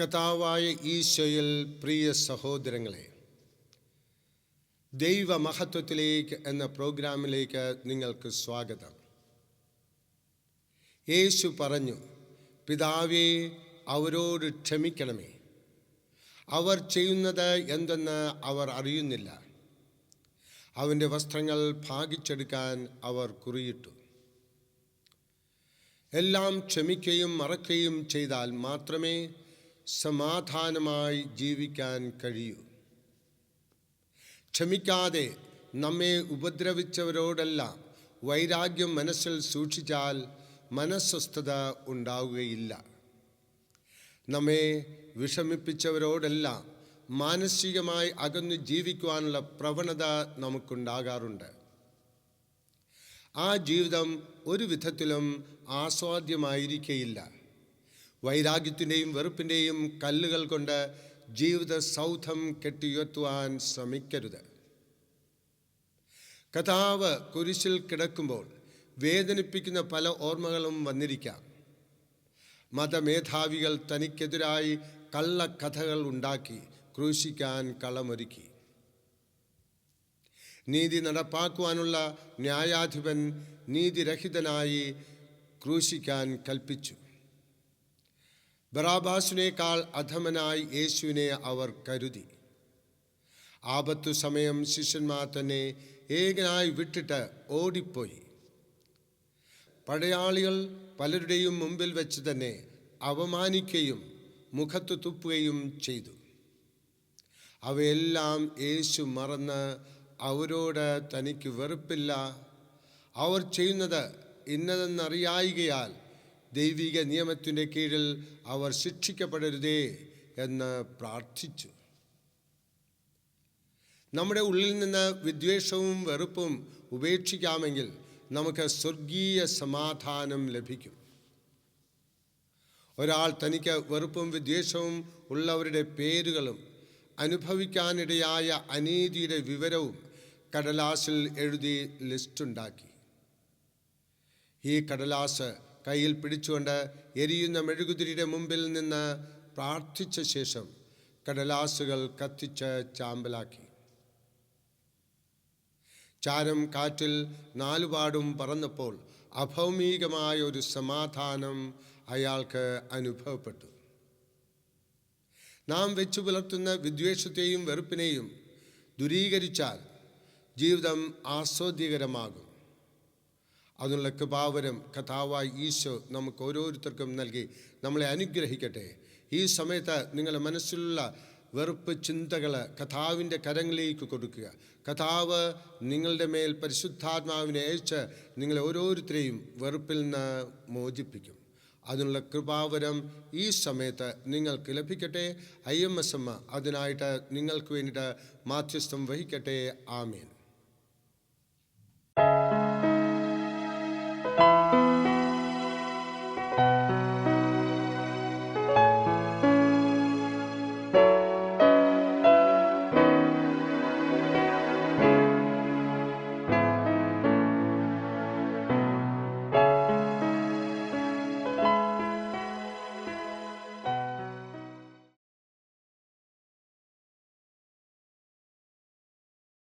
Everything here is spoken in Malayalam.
കഥാവായ ഈശോയിൽ പ്രിയ സഹോദരങ്ങളെ ദൈവമഹത്വത്തിലേക്ക് എന്ന പ്രോഗ്രാമിലേക്ക് നിങ്ങൾക്ക് സ്വാഗതം. യേശു പറഞ്ഞു പിതാവേ അവരോട് ക്ഷമിക്കണമേ. അവർ ചെയ്യുന്നത് എന്തെന്ന് അവർ അറിയുന്നില്ല. അവന്റെ വസ്ത്രങ്ങൾ ഭാഗിച്ചെടുക്കാൻ അവർ കുറിയിട്ടു. എല്ലാം ക്ഷമിക്കുകയും മറക്കുകയും ചെയ്താൽ മാത്രമേ സമാധാനമായി ജീവിക്കാൻ കഴിയൂ. ക്ഷമിക്കാതെ നമ്മെ ഉപദ്രവിച്ചവരോടല്ല വൈരാഗ്യം മനസ്സിൽ സൂക്ഷിച്ചാൽ മനസ്വസ്ഥത ഉണ്ടാവുകയില്ല. നമ്മെ വിഷമിപ്പിച്ചവരോടല്ല മാനസികമായി അകന്നു ജീവിക്കുവാനുള്ള പ്രവണത നമുക്കുണ്ടാകാറുണ്ട്. ആ ജീവിതം ഒരു വിധത്തിലും ആസ്വാദ്യമായിരിക്കയില്ല. വൈരാഗ്യത്തിന്റെയും വെറുപ്പിന്റെയും കല്ലുകൾ കൊണ്ട് ജീവിത സൗധം കെട്ടിയുയർത്തുവാൻ ശ്രമിക്കരുത്. കഥാവ് കുരിശിൽ കിടക്കുമ്പോൾ വേദനിപ്പിക്കുന്ന പല ഓർമ്മകളും വന്നിരിക്കാം. മതമേധാവികൾ തനിക്കെതിരായി കള്ളക്കഥകൾ ഉണ്ടാക്കി ക്രൂശിക്കാൻ കളമൊരുക്കി. നീതി നടപ്പാക്കുവാനുള്ള ന്യായാധിപൻ നീതിരഹിതനായി ക്രൂശിക്കാൻ കൽപ്പിച്ചു. ബറാബാസിനേക്കാൾ അധമനായി യേശുവിനെ അവർ കരുതി. ആപത്തു സമയം ശിഷ്യന്മാർ തന്നെ ഏകനായി വിട്ടിട്ട് ഓടിപ്പോയി. പടയാളികൾ പലരുടെയും മുമ്പിൽ വെച്ച് തന്നെ അവമാനിക്കുകയും മുഖത്ത് തുപ്പുകയും ചെയ്തു. അവയെല്ലാം യേശു മറന്ന് അവരോട് തനിക്ക് വെറുപ്പില്ല. അവർ ചെയ്യുന്നത് ഇന്നതെന്നറിയായികയാൽ ദൈവിക നിയമത്തിന്റെ കീഴിൽ അവർ ശിക്ഷിക്കപ്പെടരുതേ എന്ന് പ്രാർത്ഥിച്ചു. നമ്മുടെ ഉള്ളിൽ നിന്ന് വിദ്വേഷവും വെറുപ്പും ഉപേക്ഷിക്കാമെങ്കിൽ നമുക്ക് സ്വർഗീയ സമാധാനം ലഭിക്കും. ഒരാൾ തനിക്ക് വെറുപ്പും വിദ്വേഷവും ഉള്ളവരുടെ പേരുകളും അനുഭവിക്കാനിടയായ അനീതിയുടെ വിവരവും കടലാസിൽ എഴുതി ലിസ്റ്റുണ്ടാക്കി. ഈ കടലാസ് കയ്യിൽ പിടിച്ചുകൊണ്ട് എരിയുന്ന മെഴുകുതിരിയുടെ മുമ്പിൽ നിന്ന് പ്രാർത്ഥിച്ച ശേഷം കടലാസുകൾ കത്തിച്ച് ചാമ്പലാക്കി. ചാരം കാറ്റിൽ നാലുപാടും പറന്നപ്പോൾ അഭൗമികമായ ഒരു സമാധാനം അയാൾക്ക് അനുഭവപ്പെട്ടു. നാം വെച്ചു പുലർത്തുന്ന വിദ്വേഷത്തെയും വെറുപ്പിനെയും ദുരീകരിച്ചാൽ ജീവിതം ആസ്വാദ്യകരമാകും. അതിനുള്ള കൃപാവരം കഥാവായി ഈശോ നമുക്ക് ഓരോരുത്തർക്കും നൽകി നമ്മളെ അനുഗ്രഹിക്കട്ടെ. ഈ സമയത്ത് നിങ്ങളുടെ മനസ്സിലുള്ള വെറുപ്പ് ചിന്തകൾ കഥാവിന്റെ കരങ്ങളിലേക്ക് കൊടുക്കുക. കഥാവ് നിങ്ങളുടെ മേൽ പരിശുദ്ധാത്മാവിനെ അയച്ച് നിങ്ങളെ ഓരോരുത്തരെയും വെറുപ്പിൽ നിന്ന് മോചിപ്പിക്കും. അതിനുള്ള കൃപാവരം ഈ സമയത്ത് നിങ്ങൾക്ക് ലഭിക്കട്ടെ. ഐ എം എസ് എം അതിനായിട്ട് നിങ്ങൾക്ക് വേണ്ടിയിട്ട് മാധ്യസ്ഥം വഹിക്കട്ടെ. ആമേൻ.